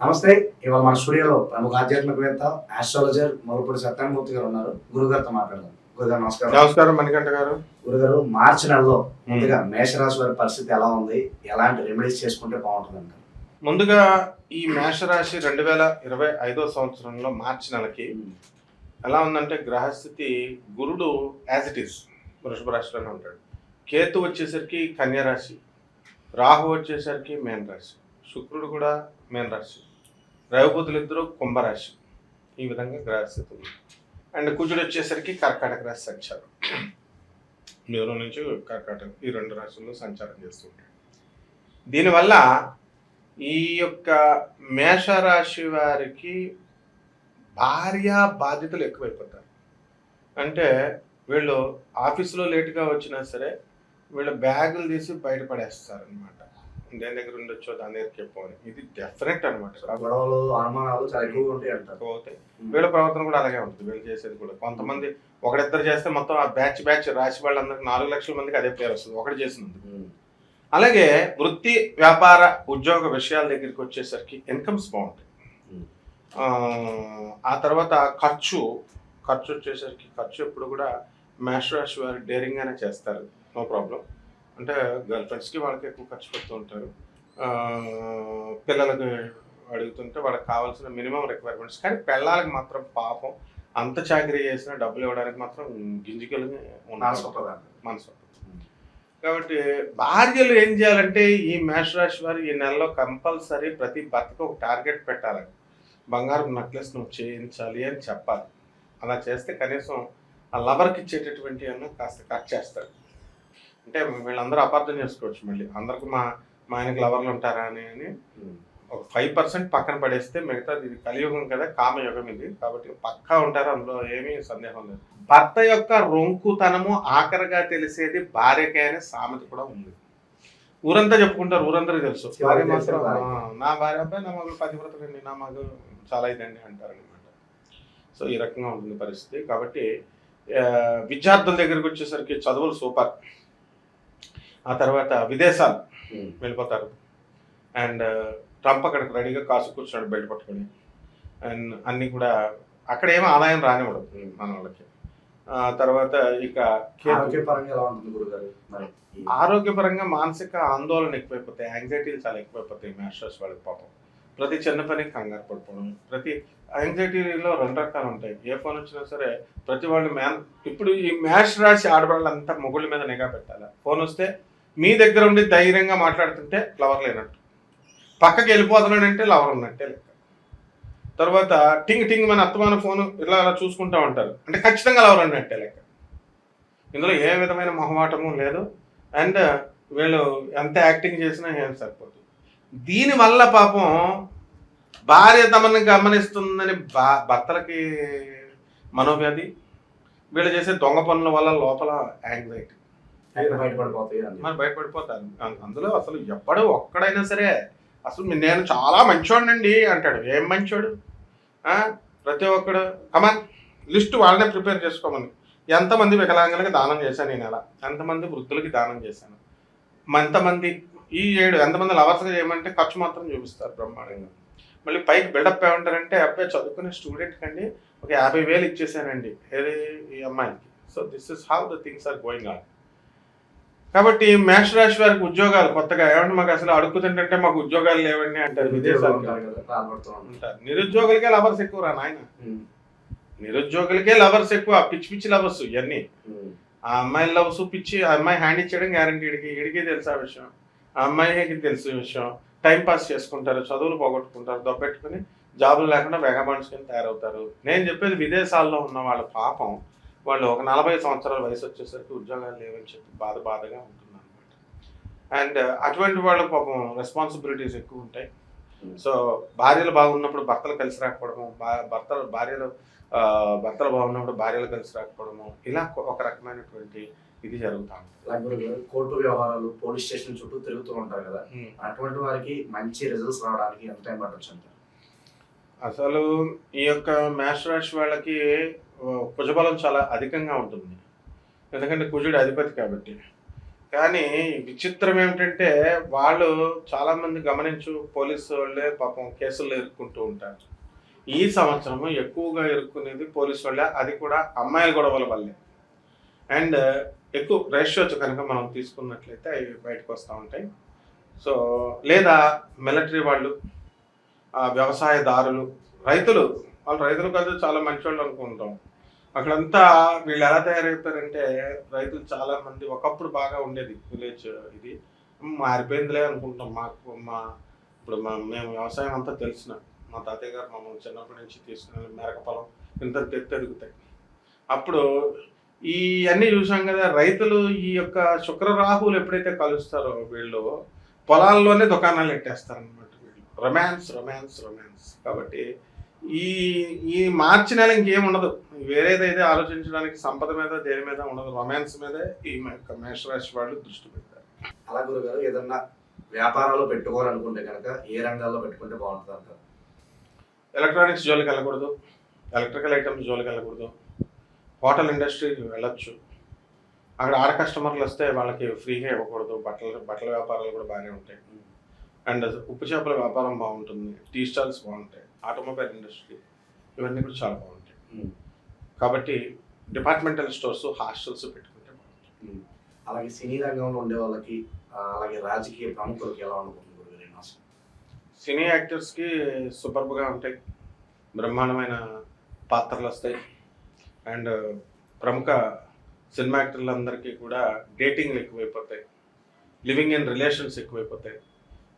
నమస్తే ఇవాళ మన స్టూడియోలో ప్రముఖ ఆధ్యాత్మికవేత్త ఆస్ట్రాలజర్ మొలపూడి సత్యమూర్తి గారు ఉన్నారు. గురుగారితో మాట్లాడదాం. గురుగారు నమస్కారం. నమస్కారం మణికంఠ గారు. గురుగారు మార్చి నెలలో ముందుగా మేషరాశి వారి పరిస్థితి ఎలా ఉంది? ఎలాంటి రెమెడీస్ చేసుకుంటే బాగుంటుంది ముందుగా ఈ మేషరాశి రెండు వేల ఇరవై ఐదో సంవత్సరంలో మార్చి నెలకి ఎలా ఉందంటే గ్రహస్థితి గురుడు యాజ్ ఇట్ ఈస్ వృషభ రాశిలోనే ఉంటాడు. కేతు వచ్చేసరికి కన్యా రాశి రాహు వచ్చేసరికి మేన రాశి శుక్రుడు కూడా మేన రాశి. రవిబుధులు ఇద్దరు కుంభరాశి. ఈ విధంగా గ్రహస్థితి ఉంది అండ్ కుజుడు వచ్చేసరికి కర్కాటక రాశి సంచారం. మిథునం నుంచి కర్కాటక ఈ రెండు రాశుల్లో సంచారం చేస్తుంటాయి దీనివల్ల ఈ యొక్క మేషరాశి వారికి భార్య బాధ్యతలు ఎక్కువైపోతారు. అంటే వీళ్ళు ఆఫీసులో లేటుగా వచ్చినా సరే వీళ్ళు బ్యాగులు తీసి బయటపడేస్తారు అనమాట దేని దగ్గర ఉండొచ్చో దాని దగ్గర చెప్పమని ఇది డెఫినెట్ అనమాట గొడవలు అనుమానాలు చాలా ఎక్కువగా ఉంటాయి అంటారు. పోతాయి వీళ్ళ ప్రవర్తన కూడా అలాగే ఉంటుంది. వీళ్ళు చేసేది కూడా. కొంతమంది ఒకరిద్దరు చేస్తే మొత్తం ఆ బ్యాచ్ బ్యాచ్ రాసి వాళ్ళందరికీ నాలుగు లక్షల మందికి అదే పేరు వస్తుంది. ఒకటి చేసినందుకు. అలాగే వృత్తి వ్యాపార ఉద్యోగ విషయాల దగ్గరికి వచ్చేసరికి ఇన్కమ్స్ బాగుంటాయి. ఆ, ఆ తర్వాత ఖర్చు ఖర్చు వచ్చేసరికి ఖర్చు ఎప్పుడు కూడా మేష రాశి వారు డేరింగ్గానే చేస్తారు. నో ప్రాబ్లం అంటే గర్ల్ ఫ్రెండ్స్కి వాళ్ళకి ఎక్కువ ఖర్చు పెడుతూ ఉంటారు. పిల్లలకి అడుగుతుంటే వాళ్ళకి కావాల్సిన మినిమం రిక్వైర్మెంట్స్ కానీ పిల్లలకి మాత్రం పాపం అంత చాకరీ చేసినా డబ్బులు ఇవ్వడానికి మాత్రం గింజికలు మనసు. మనసు కాబట్టి భార్యలు ఏం చేయాలంటే ఈ మేషరాశి వారు ఈ నెలలో కంపల్సరీ ప్రతి భర్తకు ఒక టార్గెట్ పెట్టాలి. బంగారం నెక్లెస్ నువ్వు చేయించాలి అని చెప్పాలి. అలా చేస్తే కనీసం ఆ లవర్కి ఇచ్చేటటువంటి అన్న కాస్త కట్ చేస్తాడు అంటే వీళ్ళందరూ అపార్థం చేసుకోవచ్చు మళ్ళీ. అందరికి మా మా ఆయనకి లవర్లు ఉంటారా అని అని. ఒక ఫైవ్ పర్సెంట్ పక్కన పడేస్తే మిగతా ఇది కలియుగం కదా కామయుగం ఇది. కాబట్టి పక్కా ఉంటారు అందులో ఏమీ సందేహం లేదు. భర్త యొక్క రొంకుతనము ఆఖరిగా తెలిసేది భార్యకే అనే సామెత కూడా ఉంది. ఊరంతా చెప్పుకుంటారు ఊరందరికీ తెలుసు. భార్య మాత్రం భార్య. "ఆ, నా భార్య అబ్బాయి నా మగలు పతివ్రతండి నా మగ చాలా ఇదండి అంటారు అనమాట సో ఈ రకంగా ఉంటుంది పరిస్థితి. కాబట్టి విద్యార్థుల దగ్గరికి వచ్చేసరికి చదువులు సూపర్. ఆ తర్వాత విదేశాలు. వెళ్ళిపోతారు. అండ్ ట్రంప్ అక్కడికి రెడీగా కాసు కూర్చున్నాడు బెల్ట్ పట్టుకొని. అండ్ అన్నీ కూడా అక్కడ ఏమో ఆదాయం రానివ్వడు మన వాళ్ళకి ఆ తర్వాత ఇక ఆరోగ్యపరంగా మానసిక ఆందోళన ఎక్కువైపోతాయి యాంగ్జైటీలు చాలా ఎక్కువైపోతాయి మ్యాస్టర్స్ వాళ్ళకి పాపం. ప్రతి చిన్న పనికి కంగారు పడిపోవడం ప్రతి యాంగ్జైటీలో రెండు రకాలు ఉంటాయి. ఏ ఫోన్ వచ్చినా సరే ప్రతి వాళ్ళు మ్యాన్ ఇప్పుడు ఈ మ్యాచ్ రాసి ఆడవాళ్ళంతా మొగుళ్ళ మీద నిఘా పెట్టాలి? ఫోన్ వస్తే మీ దగ్గర ఉండి ధైర్యంగా మాట్లాడుతుంటే లవర్ లేనట్టు. పక్కకి వెళ్ళిపోతున్నాడంటే లవర్ ఉన్నట్టే లెక్క. తర్వాత టింగ్ టింగ్ మన అత్తమాన ఫోన్ ఇలా అలా చూసుకుంటా ఉంటారు. అంటే ఖచ్చితంగా లవర్ అన్నట్టే లెక్క. ఇందులో ఏ విధమైన మొహమాటము లేదు. అండ్ వీళ్ళు ఎంత యాక్టింగ్ చేసినా ఏం సరిపోతుంది దీనివల్ల పాపం భార్య తమని గమనిస్తుందని బా భర్తలకి మనోవ్యాధి వీళ్ళు చేసే దొంగ పనుల వల్ల లోపల యాంగ్జైటీ. బయటపడిపోతాయి అని మరి బయటపడిపోతారు అందులో అసలు ఎప్పుడు ఒక్కడైనా సరే అసలు నేను చాలా మంచోడండి అంటాడు. ఏం మంచోడు? ప్రతి ఒక్కడు కమాన్ లిస్ట్ వాళ్ళనే ప్రిపేర్ చేసుకోమని. ఎంతమంది వికలాంగులకి దానం చేశాను నేను ఎలా ఎంతమంది వృద్ధులకి దానం చేశాను? ఎంతమంది ఈ ఏడు ఎంతమంది లవర్స్గా చేయమంటే ఖర్చు మాత్రం చూపిస్తారు బ్రహ్మాండంగా. మళ్ళీ పైకి బిల్డప్ ఏమంటారంటే అబ్బాయి చదువుకునే స్టూడెంట్ కండి ఒక యాభై వేలు ఇచ్చేసానండి. ఏది? ఈ అమ్మాయికి. So this is how the things are going on కాబట్టి మేష రాశి వారికి ఉద్యోగాలు కొత్తగా ఏమంటే మాకు అసలు అడుగుతుంటే మాకు ఉద్యోగాలు లేవండి అంటారు విదేశాలు ఉంటారు నిరుద్యోగులకే లవర్స్ ఎక్కువ రా నాయన. నిరుద్యోగులకే లవర్స్ ఎక్కువ పిచ్చి పిచ్చి లవర్స్ ఇవన్నీ. ఆ అమ్మాయి లవ్స్ పిచ్చి ఆ అమ్మాయి హ్యాండ్ ఇచ్చేయడం గ్యారంటీ ఇడికి ఇడికి తెలుసు ఆ విషయం. ఆ అమ్మాయికి తెలుసు విషయం. టైం పాస్ చేసుకుంటారు చదువులు పోగొట్టుకుంటారు దొబ్బెట్టుకుని జాబులు లేకుండా వేగబాన్సుకొని తయారవుతారు. నేను చెప్పేది విదేశాల్లో ఉన్న వాళ్ళ పాపం వాళ్ళు ఒక నలభై సంవత్సరాల వయసు వచ్చేసరికి ఉద్యోగాలు లేవని చెప్పి బాధ బాధగా ఉంటుంది అనమాట అండ్ అటువంటి వాళ్ళకి పాపం రెస్పాన్సిబిలిటీస్ ఎక్కువ ఉంటాయి. సో భార్యలు బాగున్నప్పుడు భర్తలు కలిసి రాకపోవడము భర్తలు భార్యలు భర్తలు బాగున్నప్పుడు భార్యలు కలిసి రాకపోవడము ఇలా ఒక రకమైనటువంటి ఇది జరుగుతా ఉంటుంది కోర్టు వ్యవహారాలు పోలీస్ స్టేషన్ చుట్టూ తిరుగుతూ ఉంటారు కదా. అటువంటి వారికి మంచి రిజల్ట్స్ రావడానికి ఎంత టైం పట్టొచ్చు అసలు ఈ యొక్క మేష రాశి వాళ్ళకి కుజబలం చాలా అధికంగా ఉంటుంది. ఎందుకంటే కుజుడు అధిపతి కాబట్టి. కానీ విచిత్రం ఏమిటంటే వాళ్ళు చాలామంది గమనించు పోలీసు వాళ్ళే పాపం కేసులు ఇరుక్కుంటూ ఉంటారు. ఈ సంవత్సరం ఎక్కువగా ఇరుక్కునేది పోలీసు వాళ్ళే. అది కూడా అమ్మాయిల గొడవల వల్లే. అండ్ ఎక్కువ రేషియోస్ కనుక మనం తీసుకున్నట్లయితే అవి బయటకు వస్తూ ఉంటాయి. సో లేదా మిలిటరీ వాళ్ళు వ్యవసాయదారులు రైతులు వాళ్ళు రైతులు కాదు చాలా మంచి వాళ్ళు అనుకుంటాం. అక్కడంతా వీళ్ళు ఎలా తయారైపోయారంటే రైతులు చాలా మంది ఒకప్పుడు బాగా ఉండేది విలేజ్ ఇది. మారిపోయిందిలే అనుకుంటాం మాకు మా ఇప్పుడు మా మేము వ్యవసాయం అంతా తెలిసిన మా తాతయ్య గారు మమ్మల్ని చిన్నప్పటి నుంచి తీసుకునే మేరక పొలం ఇంత తెత్తి అప్పుడు ఈ అన్నీ చూసాం కదా రైతులు ఈ యొక్క శుక్ర రాహువులు ఎప్పుడైతే కలుస్తారో వీళ్ళు పొలాల్లోనే దుకాణాలు పెట్టేస్తారనమాట వీళ్ళు. Romance romance romance. కాబట్టి ఈ ఈ మార్చి నెల ఇంకేం ఉండదు. వేరేదైతే ఆలోచించడానికి సంపద మీద దేని మీద ఉండదు. రొమాన్స్ మీదే ఈ యొక్క మేషరాశి వాళ్ళు దృష్టి పెడతారు అలా గురుగారు ఏదన్నా వ్యాపారాలు పెట్టుకోవాలనుకుంటే కనుక ఏ రంగాల్లో పెట్టుకుంటే బాగుంటుంది అంటారు? ఎలక్ట్రానిక్స్ జోలికి వెళ్ళకూడదు. ఎలక్ట్రికల్ ఐటమ్స్ జోలికి వెళ్ళకూడదు. హోటల్ ఇండస్ట్రీకి వెళ్ళొచ్చు. అక్కడ ఆడ కస్టమర్లు వస్తే వాళ్ళకి ఫ్రీగా ఇవ్వకూడదు. బట్టల బట్టల వ్యాపారాలు కూడా బాగానే ఉంటాయి. అండ్ ఉప్పు చేపల వ్యాపారం బాగుంటుంది టీ స్టాల్స్ బాగుంటాయి ఆటోమొబైల్ ఇండస్ట్రీ ఇవన్నీ కూడా చాలా బాగుంటాయి. కాబట్టి డిపార్ట్మెంటల్ స్టోర్స్ హాస్టల్స్ పెట్టుకుంటే బాగుంటుంది. అలాగే సినీ రంగంలో ఉండే వాళ్ళకి అలాగే రాజకీయ ప్రముఖులకి ఎలా గురుగారు మాసం సినీ యాక్టర్స్కి సూపర్బ్గా ఉంటాయి బ్రహ్మాండమైన పాత్రలు వస్తాయి. అండ్ ప్రముఖ సినిమా యాక్టర్లందరికీ కూడా డేటింగ్లు ఎక్కువైపోతాయి లివింగ్ ఇన్ రిలేషన్స్ ఎక్కువైపోతాయి.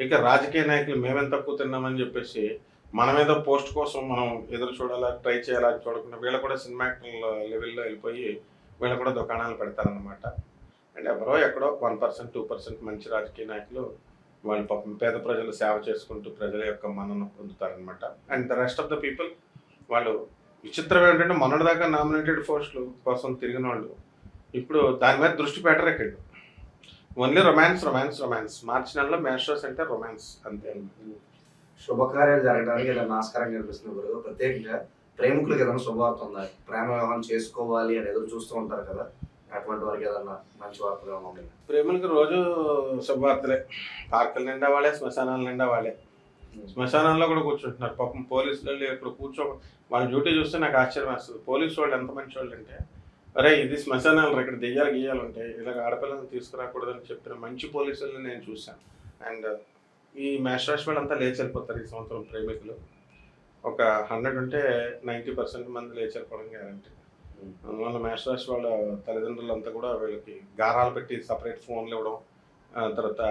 ఇక రాజకీయ నాయకులు మేమేం తక్కువ తిన్నామని చెప్పేసి మన మీద పోస్ట్ కోసం మనం ఎదురు చూడాలా ట్రై చేయాలా చూడకుండా వీళ్ళు కూడా సినిమా యాక్టర్ల లెవెల్లో వెళ్ళిపోయి వీళ్ళు కూడా దుకాణాలు పెడతారనమాట అండ్ ఎవరో ఎక్కడో వన్ పర్సెంట్ టూ పర్సెంట్ మంచి రాజకీయ నాయకులు వాళ్ళు పాపం పేద ప్రజలు సేవ చేసుకుంటూ ప్రజల యొక్క మన్నను పొందుతారనమాట and the rest of the people వాళ్ళు విచిత్రం ఏంటంటే మొన్నటిదాకా నామినేటెడ్ పోస్టులు కోసం తిరిగిన వాళ్ళు ఇప్పుడు దాని మీద దృష్టి పెట్టరు ఇక్కడ ఓన్లీ రొమాన్స్ రొమాన్స్ రొమాన్స్. మార్చి నెలలో మ్యాస్టర్స్ అంటే రొమాన్స్ అంతే. శుభకార్యాలు జరగడానికి ఏదైనా ఆస్కారం కనిపిస్తుంది గురుగారు ప్రత్యేకంగా ప్రేమికులకు ఏదైనా శుభవార్త ఉందా? ప్రేమ వివాహం చేసుకోవాలి అని ఎదురు చూస్తూ ఉంటారు కదా. అటువంటి వారికి ఏదన్నా మంచి వార్తగా ఉన్నాయి? ప్రేమలకు రోజు శుభవార్తలే. పార్కుల నిండా వాళ్ళే శ్మశానాల నిండా వాళ్ళే. శ్మశానంలో కూడా కూర్చుంటున్నారు. పాపం పోలీసులు వెళ్ళి ఇక్కడ కూర్చో వాళ్ళ డ్యూటీ చూస్తే నాకు ఆశ్చర్యం వేస్తుంది. పోలీసు వాళ్ళు ఎంత మంచి వాళ్ళు అంటే అరే ఇది శ్మశానాలు ఇక్కడ దెయ్యాలు గీయాలు ఉంటాయి. ఇలాగ ఆడపిల్లలను తీసుకురాకూడదని చెప్పిన మంచి పోలీసుల్ని నేను చూశాను. అండ్ ఈ మేషరాశి వాళ్ళంతా లేచి వెళ్ళిపోతారు ఈ సంవత్సరం ప్రేమికులు. ఒక హండ్రెడ్ ఉంటే నైంటీ పర్సెంట్ మంది లేచి వెళ్ళిపోవడం గ్యారంటీ. అందువల్ల మేషరాశి వాళ్ళ తల్లిదండ్రులంతా కూడా వీళ్ళకి గారాలు పెట్టి సపరేట్ ఫోన్లు ఇవ్వడం తర్వాత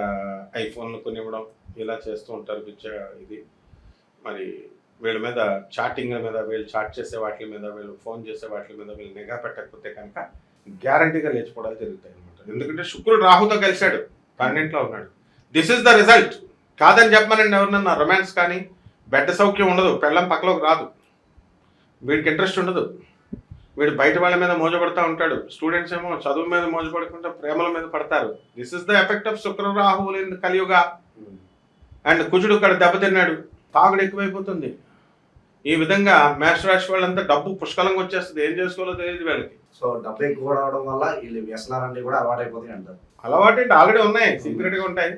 ఐఫోన్లు కొనివ్వడం ఇలా చేస్తూ ఉంటారు పిచ్చ ఇది. మరి వీళ్ళ మీద చాటింగ్ల మీద వీళ్ళు చాట్ చేసే వాటి మీద వీళ్ళు ఫోన్ చేసే వాటి మీద వీళ్ళు నిఘా పెట్టకపోతే కనుక గ్యారంటీగా లేచిపోవడాలు జరుగుతాయి అనమాట ఎందుకంటే శుక్రుడు రాహుతో కలిశాడు పన్నెంట్లో ఉన్నాడు. దిస్ ఇస్ ద రిజల్ట్ కాదని చెప్పమనండి ఎవరినన్నా రొమాన్స్ కానీ బెడ్ సౌఖ్యం ఉండదు పెళ్ళం పక్కలోకి రాదు. వీడికి ఇంట్రెస్ట్ ఉండదు. వీడు బయట వాళ్ళ మీద మోజపడతా ఉంటాడు. స్టూడెంట్స్ ఏమో చదువు మీద మోజపడకుండా ప్రేమల మీద పడతారు. This is the effect of శుక్ర రాహువులు ఇన్ కలియుగ. అండ్ కుజుడు ఇక్కడ దెబ్బతిన్నాడు. తాగుడు ఎక్కువైపోతుంది. ఈ విధంగా మేషరాశి వాళ్ళంతా డబ్బు పుష్కలంగా వచ్చేస్తుంది. ఏం చేసుకోవాలో తెలియదు వీళ్ళకి. సో డబ్బు ఎక్కువ రావడం వల్ల వీళ్ళు వ్యసనాలన్నీ కూడా అలవాటైపోతాయి అంటారు. అలవాటు ఏంటి? ఆల్రెడీ ఉన్నాయి. సీక్రెట్గా ఉంటాయి.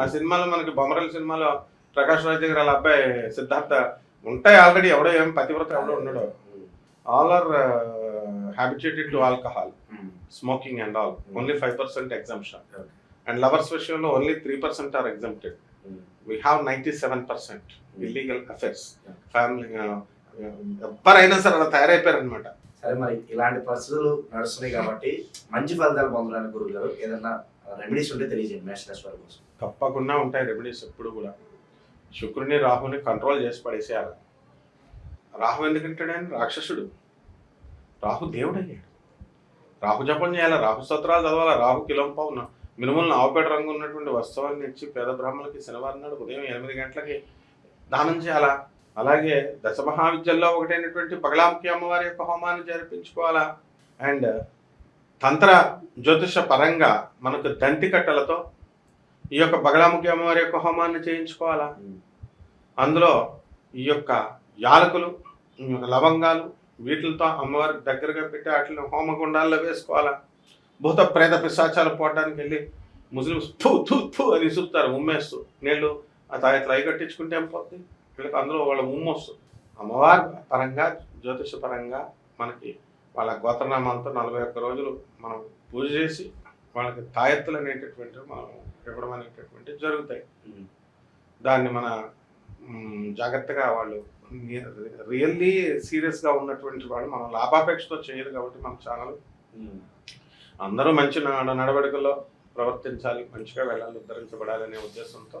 ఆ సినిమాలో మనకి బొమ్మరల్ సినిమాలో ప్రకాష్ రాజ్ దగ్గర వాళ్ళ అబ్బాయి సిద్ధార్థ ఉంటాయి ఆల్రెడీ. ఎవడో ఏం పతివ్రత ఎవడో ఉన్నాడు. All are habituated to alcohol smoking and all only five percent exemption. And lovers విషయంలో only three percent are exempted we have ninety seven percent illegal affairs. Family ఎవరైనా సరే అలా తయారైపోయారు అనమాట సరే మరి ఇలాంటి పరిస్థితులు నడుస్తున్నాయి కాబట్టి మంచి ఫలితాలు పొందడానికి గురువు గారు ఏదన్నా రెమెడీస్ ఉంటే తెలియజేయండి మేషరాశి వారి కోసం. తప్పకుండా ఉంటాయి రెమెడీస్ ఎప్పుడు కూడా. శుక్రుని రాహుని కంట్రోల్ చేసి పడేసేయాలి. రాహు ఎందుకంటాడు ఆయన? రాక్షసుడు. రాహు దేవుడు అయ్యాడు రాహు జపం చేయాలి రాహు స్తోత్రాలు చదవాలి రాహు కిలంపావు మినుములను ఆవుపేట రంగు ఉన్నటువంటి వస్తువులను ఇచ్చి పేద బ్రాహ్మణులకి శనివారం నాడు ఉదయం ఎనిమిది గంటలకి దానం చేయాలా? అలాగే దశ మహావిద్యల్లో ఒకటైనటువంటి బగలాంకి అమ్మవారి యొక్క హోమాన్ని జరిపించుకోవాలా? అండ్ తంత్ర జ్యోతిష పరంగా మనకు దంతి కట్టలతో ఈ యొక్క బగలాముఖి అమ్మవారి యొక్క హోమాన్ని చేయించుకోవాలా? అందులో ఈ యొక్క యాలకులు లవంగాలు వీటితో అమ్మవారి దగ్గరగా పెట్టి వాటిని హోమగుండాల్లో వేసుకోవాలా? భూత ప్రేత పిశాచాలు పోవడానికి వెళ్ళి ముస్లిమ్స్ థూ థూ థూ అని ఇసురుతారు ఉమ్మేస్తూ నీళ్ళు ఆ తాయత్తులు అవి కట్టించుకుంటే ఏం పోద్ది వీళ్ళకి అందులో వాళ్ళ ఉమ్ము వస్తుంది అమ్మవారి పరంగా జ్యోతిష పరంగా మనకి వాళ్ళ గోత్రనామాలతో నలభై ఒక్క రోజులు మనం పూజ చేసి వాళ్ళకి తాయెత్తులు అనేటటువంటివి మనం ఇవ్వడం అనేటటువంటివి జరుగుతాయి. దాన్ని మన జాగ్రత్తగా వాళ్ళు రియల్లీ సీరియస్గా ఉన్నటువంటి వాళ్ళు మనం లాభాపేక్షతో చేయరు కాబట్టి మన ఛానల్. అందరూ మంచి నడ- నడవడికల్లో ప్రవర్తించాలి మంచిగా వెళ్ళాలి ఉద్ధరించబడాలి అనే ఉద్దేశంతో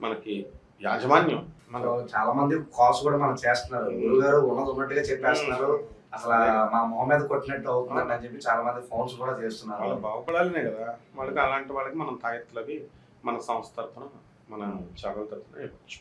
మనకి యాజమాన్యం మన చాలా మంది కాల్స్ కూడా మనం చేస్తున్నారు. గురుగారు ఉన్నది ఉన్నట్టుగా చెప్పేస్తున్నారు. అసలు మా మొహం మీద కొట్టినట్టు అవుతుందండి అని చెప్పి చాలా మంది ఫోన్స్ కూడా చేస్తున్నారు. వాళ్ళు బాగుపడాలనే కదా. వాళ్ళకి అలాంటి వాళ్ళకి మనం తాయెత్తులవి మన సంస్థ తరఫున మన ఛానల్ తరఫున ఇవ్వచ్చు.